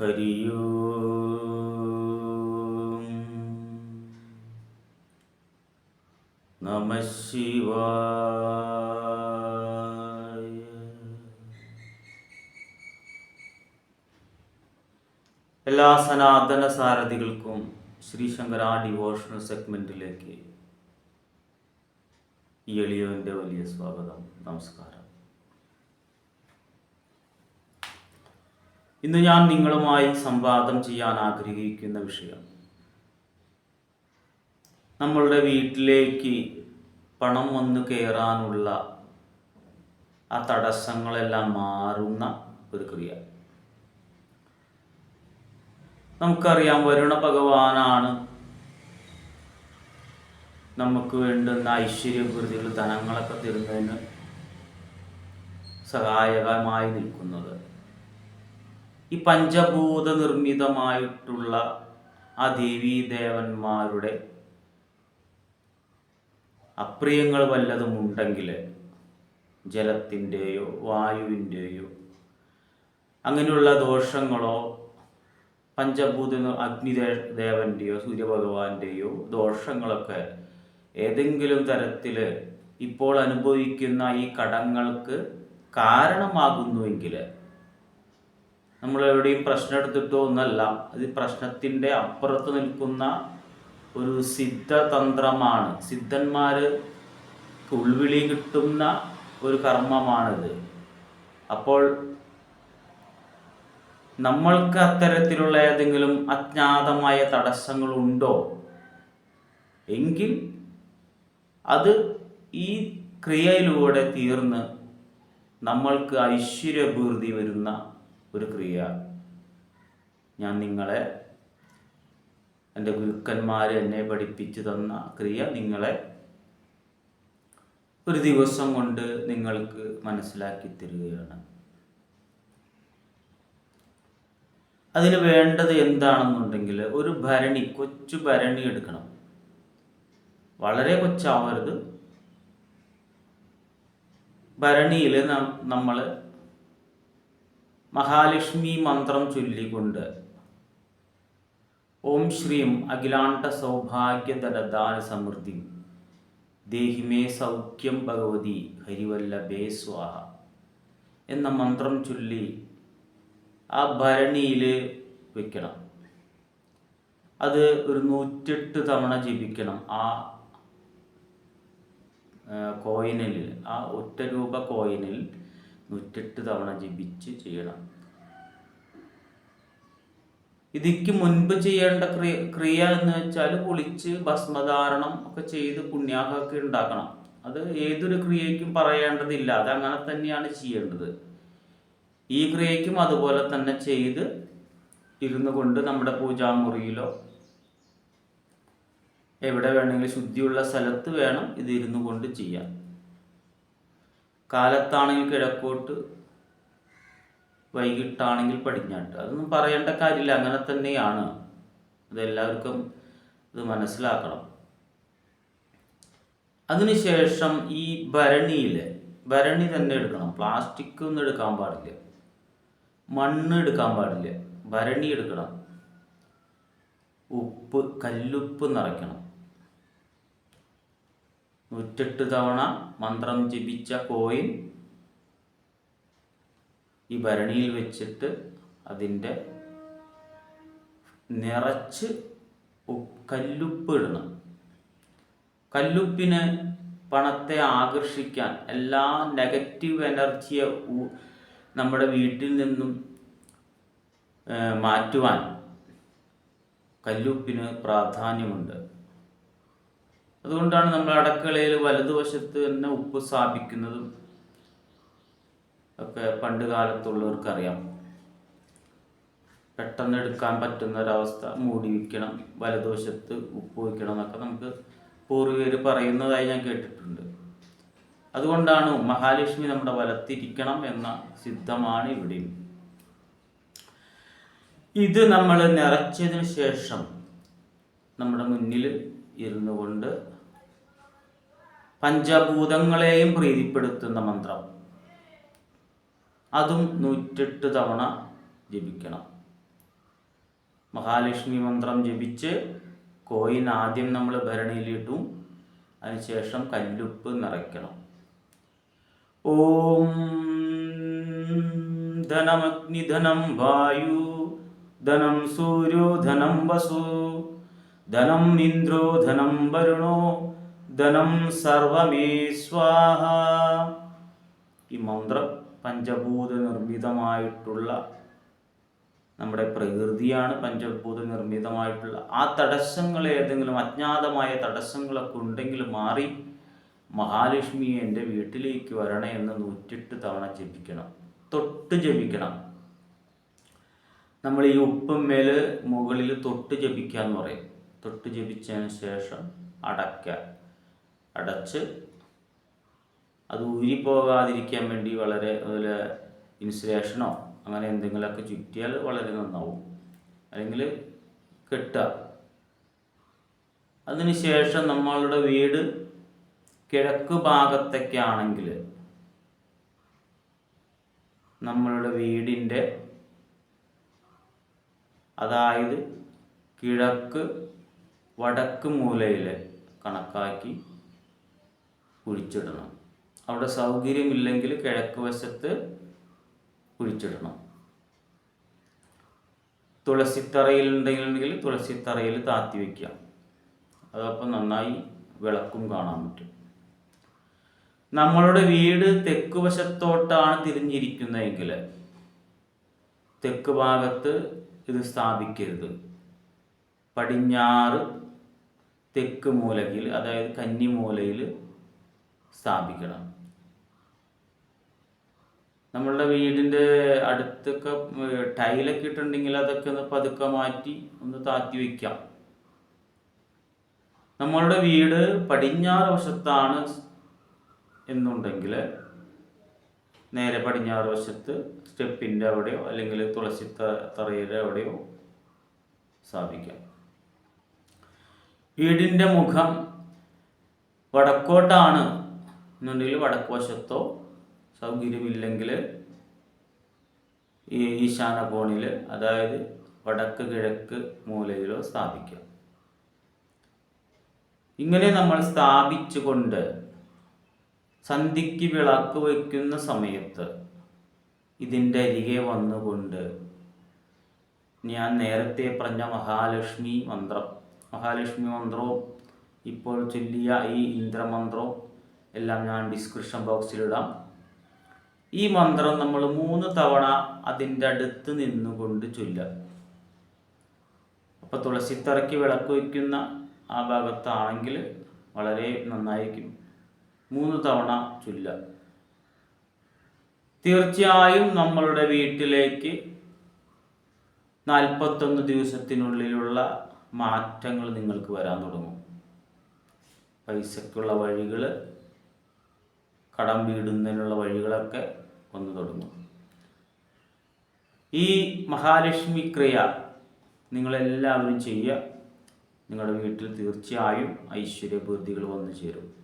ഹരിയോ. നമ എല്ലാ സനാതന സാരഥികൾക്കും ശ്രീശങ്കര ഡിവോഷണൽ സെഗ്മെന്റിലേക്ക് ഈ എളിയവന്റെ വലിയ സ്വാഗതം. നമസ്കാരം. ഇന്ന് ഞാൻ നിങ്ങളുമായി സംവാദം ചെയ്യാൻ ആഗ്രഹിക്കുന്ന വിഷയം. നമ്മളുടെ വീട്ടിലേക്ക് പണം വന്നു കയറാനുള്ള ആ തടസ്സങ്ങളെല്ലാം മാറുന്ന ഒരു ക്രിയ. നമുക്കറിയാം വരുണ ഭഗവാനാണ് നമുക്ക് വേണ്ടുന്ന ഐശ്വര്യകൃതികൾ ധനങ്ങളൊക്കെ തരുന്നതിന് സഹായകമായി നിൽക്കുന്നത്. ഈ പഞ്ചഭൂത നിർമ്മിതമായിട്ടുള്ള ആ ദേവീ ദേവന്മാരുടെ അപ്രിയങ്ങൾ വല്ലതും ഉണ്ടെങ്കിൽ ജലത്തിന്റെയോ വായുവിന്റെയോ അങ്ങനെയുള്ള ദോഷങ്ങളോ പഞ്ചഭൂത അഗ്നി ദേവന്റെയോ സൂര്യഭഗവാന്റെയോ ദോഷങ്ങളൊക്കെ ഏതെങ്കിലും തരത്തിൽ ഇപ്പോൾ അനുഭവിക്കുന്ന ഈ കടങ്ങൾക്ക് കാരണമാകുന്നുവെങ്കിൽ നമ്മൾ എവിടെയും പ്രശ്നം എടുത്തിട്ടോ ഒന്നല്ല. അത് പ്രശ്നത്തിന്റെ അപ്പുറത്ത് നിൽക്കുന്ന ഒരു സിദ്ധതന്ത്രമാണ്. സിദ്ധന്മാർ ഉൾവിളി കിട്ടുന്ന ഒരു കർമ്മമാണിത്. അപ്പോൾ നമ്മൾക്ക് അത്തരത്തിലുള്ള ഏതെങ്കിലും അജ്ഞാതമായ തടസ്സങ്ങളുണ്ടോ? എങ്കിൽ അത് ഈ ക്രിയയിലൂടെ തീർന്ന് നമ്മൾക്ക് ഐശ്വര്യപൂർതി വരുന്ന ഒരു ക്രിയ. ഞാൻ നിങ്ങളെ എന്റെ ഗുരുക്കന്മാർ എന്നെ പഠിപ്പിച്ചു തന്ന ക്രിയ നിങ്ങളെ ഒരു ദിവസം കൊണ്ട് നിങ്ങൾക്ക് മനസ്സിലാക്കി തരികയാണ്. അതിന് വേണ്ടത് എന്താണെന്നുണ്ടെങ്കിൽ ഒരു ഭരണി കൊച്ചു ഭരണി എടുക്കണം. വളരെ കൊച്ചാവരുത്. ഭരണിയിൽ നമ്മൾ മഹാലക്ഷ്മി മന്ത്രം ചൊല്ലിക്കൊണ്ട് ഓം ശ്രീം അഖിലാണ്ട സൗഭാഗ്യദലദാന സമൃദ്ധി. ദേഹിമേ സൗഖ്യം ഭഗവതി ഹരിവല്ലഭേ സ്വാഹ എന്ന മന്ത്രം ചൊല്ലി ആ ഭരണിയിൽ വെക്കണം. അത് ഒരു നൂറ്റെട്ട് തവണ ജപിക്കണം ആ കോയിനിൽ ആ ഒറ്റ രൂപ കോയിനിൽ നൂറ്റെട്ട് തവണ ജപിച്ച് ചെയ്യണം. ഇതിക്ക് മുൻപ് ചെയ്യേണ്ട ക്രിയ ക്രിയ എന്ന് വെച്ചാൽ കുളിച്ച് ഭസ്മധാരണം ഒക്കെ ചെയ്ത് പുണ്യാഹമൊക്കെ ഉണ്ടാക്കണം. അത് ഏതൊരു ക്രിയയ്ക്കും പറയേണ്ടതില്ല. അത് അങ്ങനെ തന്നെയാണ് ചെയ്യേണ്ടത്. ഈ ക്രിയയ്ക്കും അതുപോലെ തന്നെ ചെയ്ത് ഇരുന്നു കൊണ്ട് നമ്മുടെ പൂജാമുറിയിലോ എവിടെ വേണമെങ്കിലും ശുദ്ധിയുള്ള സ്ഥലത്ത് വേണം ഇത് ഇരുന്നു കൊണ്ട് ചെയ്യാൻ. കാലത്താണെങ്കിൽ കിഴക്കോട്ട് വൈകിട്ടാണെങ്കിൽ പടിഞ്ഞാട്ട്. അതൊന്നും പറയേണ്ട കാര്യമില്ല. അങ്ങനെ തന്നെയാണ്. അതെല്ലാവർക്കും ഇത് മനസ്സിലാക്കണം. അതിനുശേഷം ഈ ഭരണിയിൽ ഭരണി തന്നെ എടുക്കണം. പ്ലാസ്റ്റിക് ഒന്നും എടുക്കാൻ പാടില്ല. മണ്ണ് എടുക്കാൻ പാടില്ല. ഭരണി എടുക്കണം. ഉപ്പ് കല്ലുപ്പ് നിറയ്ക്കണം. നൂറ്റെട്ട് തവണ മന്ത്രം ജപിച്ച കോയിൻ ഈ ഭരണിയിൽ വെച്ചിട്ട് അതിന്റെ നിറച്ച് കല്ലുപ്പ് ഇടണം. കല്ലുപ്പിന് പണത്തെ ആകർഷിക്കാൻ എല്ലാ നെഗറ്റീവ് എനർജിയെ നമ്മുടെ വീട്ടിൽ നിന്നും മാറ്റുവാൻ കല്ലുപ്പിന് പ്രാധാന്യമുണ്ട്. അതുകൊണ്ടാണ് നമ്മൾ അടക്കളയിൽ വലതുവശത്ത് തന്നെ ഉപ്പ് സ്ഥാപിക്കുന്നതും ഒക്കെ പണ്ട് കാലത്തുള്ളവർക്കറിയാം. പെട്ടെന്ന് എടുക്കാൻ പറ്റുന്ന ഒരവസ്ഥ മൂടി വയ്ക്കണം വലതുവശത്ത് ഉപ്പ് വയ്ക്കണം എന്നൊക്കെ നമുക്ക് പൂർവികർ പറയുന്നതായി ഞാൻ കേട്ടിട്ടുണ്ട്. അതുകൊണ്ടാണ് മഹാലക്ഷ്മി നമ്മുടെ വലത്തിരിക്കണം എന്ന സിദ്ധമാണ് ഇവിടെയും. ഇത് നമ്മൾ നിറച്ചതിന് ശേഷം നമ്മുടെ മുന്നിൽ ഇരുന്നു കൊണ്ട് പഞ്ചഭൂതങ്ങളെയും പ്രീതിപ്പെടുത്തുന്ന മന്ത്രം. അതും നൂറ്റെട്ട് തവണ ജപിക്കണം. മഹാലക്ഷ്മി മന്ത്രം ജപിച്ച് കോയിൻ ആദ്യം നമ്മൾ ഭരണിയിലിട്ടും. അതിനുശേഷം കല്ലുപ്പ് നിറയ്ക്കണം. ഓം ധനമഗ്നിധനം വായു ധനം സൂര്യോ ധനം വസു. ധനം ഇന്ദ്രോ ധനം വരുണോ? ധനം സർവമേ സ്വാഹ. ഈ മന്ത്രം പഞ്ചഭൂത നിർമ്മിതമായിട്ടുള്ള നമ്മുടെ പ്രകൃതിയാണ് പഞ്ചഭൂത നിർമ്മിതമായിട്ടുള്ള. ആ തടസ്സങ്ങൾ ഏതെങ്കിലും അജ്ഞാതമായ തടസ്സങ്ങളൊക്കെ ഉണ്ടെങ്കിൽ മാറി മഹാലക്ഷ്മി എന്റെ വീട്ടിലേക്ക് വരണേ എന്ന് നൂറ്റെട്ട് തവണ ജപിക്കണം. തൊട്ട് ജപിക്കണം. നമ്മൾ ഈ ഉപ്പും മേൽ മുകളിൽ തൊട്ട് ജപിക്കുക എന്ന് പറയും. തൊട്ട് ജപിച്ചതിന് ശേഷം അടയ്ക്കുക അടച്ച് അത് ഊരിപ്പോകാതിരിക്കാൻ വേണ്ടി വളരെ അതുപോലെ ഇൻസുലേഷനോ അങ്ങനെ എന്തെങ്കിലുമൊക്കെ ചുറ്റിയാൽ വളരെ നന്നാവും. അല്ലെങ്കിൽ കെട്ടുക. അതിനുശേഷം നമ്മളുടെ വീട് കിഴക്ക് ഭാഗത്തൊക്കെയാണെങ്കിൽ നമ്മളുടെ വീടിന്റെ അതായത് കിഴക്ക് വടക്ക് മൂലയിൽ കണക്കാക്കി കുഴിച്ചിടണം. അവിടെ സൗകര്യമില്ലെങ്കിൽ കിഴക്ക് വശത്ത് കുഴിച്ചിടണം. തുളസിത്തറയിൽ ഉണ്ടെങ്കിൽ തുളസിത്തറയിൽ താത്തി വയ്ക്കാം അതപ്പം നന്നായി വിളക്കും കാണാൻ പറ്റും. നമ്മളുടെ വീട് തെക്ക് വശത്തോട്ടാണ് തിരിഞ്ഞിരിക്കുന്നതെങ്കിൽ തെക്ക് ഭാഗത്ത് ഇത് സ്ഥാപിക്കരുത്. പടിഞ്ഞാറ് തെക്ക് മൂലയിൽ അതായത് കന്നി മൂലയിൽ സ്ഥാപിക്കണം. നമ്മളുടെ വീടിന്റെ അടുത്തൊക്കെ ടൈലൊക്കെ ഇട്ടുണ്ടെങ്കിൽ അതൊക്കെ ഒന്ന് പതുക്കെ മാറ്റി ഒന്ന് താത്തി വയ്ക്കാം. നമ്മളുടെ വീട് പടിഞ്ഞാറ് വശത്താണ് എന്നുണ്ടെങ്കിൽ നേരെ പടിഞ്ഞാറ് വശത്ത് സ്റ്റെപ്പിന്റെ അവിടെയോ അല്ലെങ്കിൽ തുളസി തറയുടെ അവിടെയോ സ്ഥാപിക്കാം. വീടിന്റെ മുഖം വടക്കോട്ടാണ്. എന്നുണ്ടെങ്കിൽ വടക്കോശത്തോ സൗകര്യമില്ലെങ്കിൽ ഈ ഈശാന കോണിൽ അതായത് വടക്ക് കിഴക്ക് മൂലയിലോ സ്ഥാപിക്കാം. ഇങ്ങനെ നമ്മൾ സ്ഥാപിച്ചുകൊണ്ട് സന്ധിക്ക് വിളക്ക് വയ്ക്കുന്ന സമയത്ത് ഇതിന്റെ അരികെ വന്നുകൊണ്ട് ഞാൻ നേരത്തെ പറഞ്ഞ മഹാലക്ഷ്മി മന്ത്രം മഹാലക്ഷ്മി മന്ത്രവും ഇപ്പോൾ ചൊല്ലിയ ഈ ഇന്ദ്രമന്ത്രവും എല്ലാം ഞാൻ ഡിസ്ക്രിപ്ഷൻ ബോക്സിൽ ഇടാം. ഈ മന്ത്രം നമ്മൾ മൂന്ന് തവണ അതിന്റെ അടുത്ത് നിന്നുകൊണ്ട് ചൊല്ലാം. അപ്പോൾ തുളസിത്തറയ്ക്ക് വിളക്ക് വയ്ക്കുന്ന ആ ഭാഗത്താണെങ്കിൽ വളരെ നന്നായിരിക്കും. മൂന്ന് തവണ ചൊല്ല തീർച്ചയായും നമ്മളുടെ വീട്ടിലേക്ക് നാൽപ്പത്തൊന്ന് ദിവസത്തിനുള്ളിലുള്ള മാറ്റങ്ങൾ നിങ്ങൾക്ക് വരാൻ തുടങ്ങും. പൈസക്കുള്ള വഴികൾ കടം വീടുന്നതിനുള്ള വഴികളൊക്കെ വന്നു തുടങ്ങും. ഈ മഹാലക്ഷ്മി ക്രിയ നിങ്ങളെല്ലാവരും ചെയ്യുക. നിങ്ങളുടെ വീട്ടിൽ തീർച്ചയായും ഐശ്വര്യബുദ്ധികൾ വന്നു ചേരും.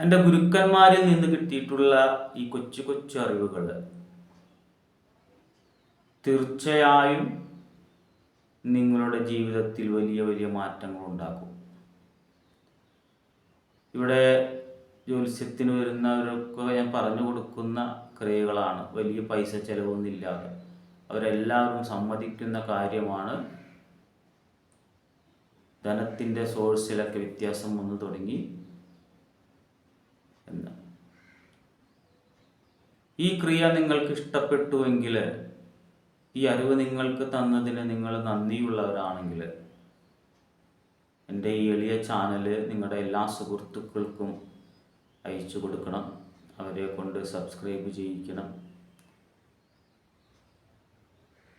എന്റെ ഗുരുക്കന്മാരിൽ നിന്ന് കിട്ടിയിട്ടുള്ള ഈ കൊച്ചു കൊച്ചു അറിവുകൾ തീർച്ചയായും നിങ്ങളുടെ ജീവിതത്തിൽ വലിയ വലിയ മാറ്റങ്ങൾ ഉണ്ടാക്കും ഇവിടെ ജ്യോത്സ്യത്തിന് വരുന്നവരൊക്കെ ഞാൻ പറഞ്ഞു കൊടുക്കുന്ന ക്രിയകളാണ്. വലിയ പൈസ ചിലവൊന്നുമില്ലാതെ. അവരെല്ലാവരും സമ്മതിക്കുന്ന കാര്യമാണ് ധനത്തിന്റെ സോഴ്സിലൊക്കെ വ്യത്യാസം വന്നു തുടങ്ങി എന്ന്. ഈ ക്രിയ നിങ്ങൾക്ക് ഇഷ്ടപ്പെട്ടുവെങ്കിൽ ഈ അറിവ് നിങ്ങൾക്ക് തന്നതിന് നിങ്ങൾ നന്ദിയുള്ളവരാണെങ്കിൽ എന്റെ ഈ എളിയ ചാനൽ നിങ്ങളുടെ എല്ലാ സുഹൃത്തുക്കൾക്കും അയച്ചു കൊടുക്കണം. അവരെ കൊണ്ട് സബ്സ്ക്രൈബ് ചെയ്യിക്കണം.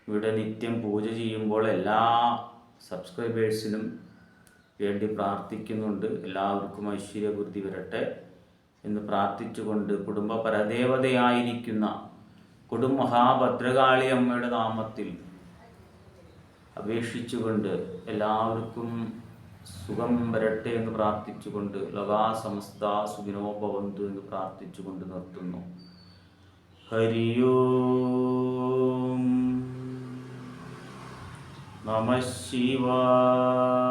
ഇവിടെ നിത്യം പൂജ ചെയ്യുമ്പോൾ എല്ലാ സബ്സ്ക്രൈബേഴ്സിനും വേണ്ടി പ്രാർത്ഥിക്കുന്നുണ്ട്. എല്ലാവർക്കും ഐശ്വര്യബുദ്ധി വരട്ടെ എന്ന് പ്രാർത്ഥിച്ചുകൊണ്ട് കുടുംബ പരദേവതയായിരിക്കുന്ന കൊടും മഹാഭദ്രകാളി അമ്മയുടെ നാമത്തിൽ അപേക്ഷിച്ചുകൊണ്ട് എല്ലാവർക്കും സുഖം വരട്ടെ എന്ന് പ്രാർത്ഥിച്ചുകൊണ്ട് ലോകാസമസ്ത സുഖിനോ ഭവന്തു എന്ന് പ്രാർത്ഥിച്ചുകൊണ്ട് നിർത്തുന്നു. ഹരിയോ നമ ശിവായ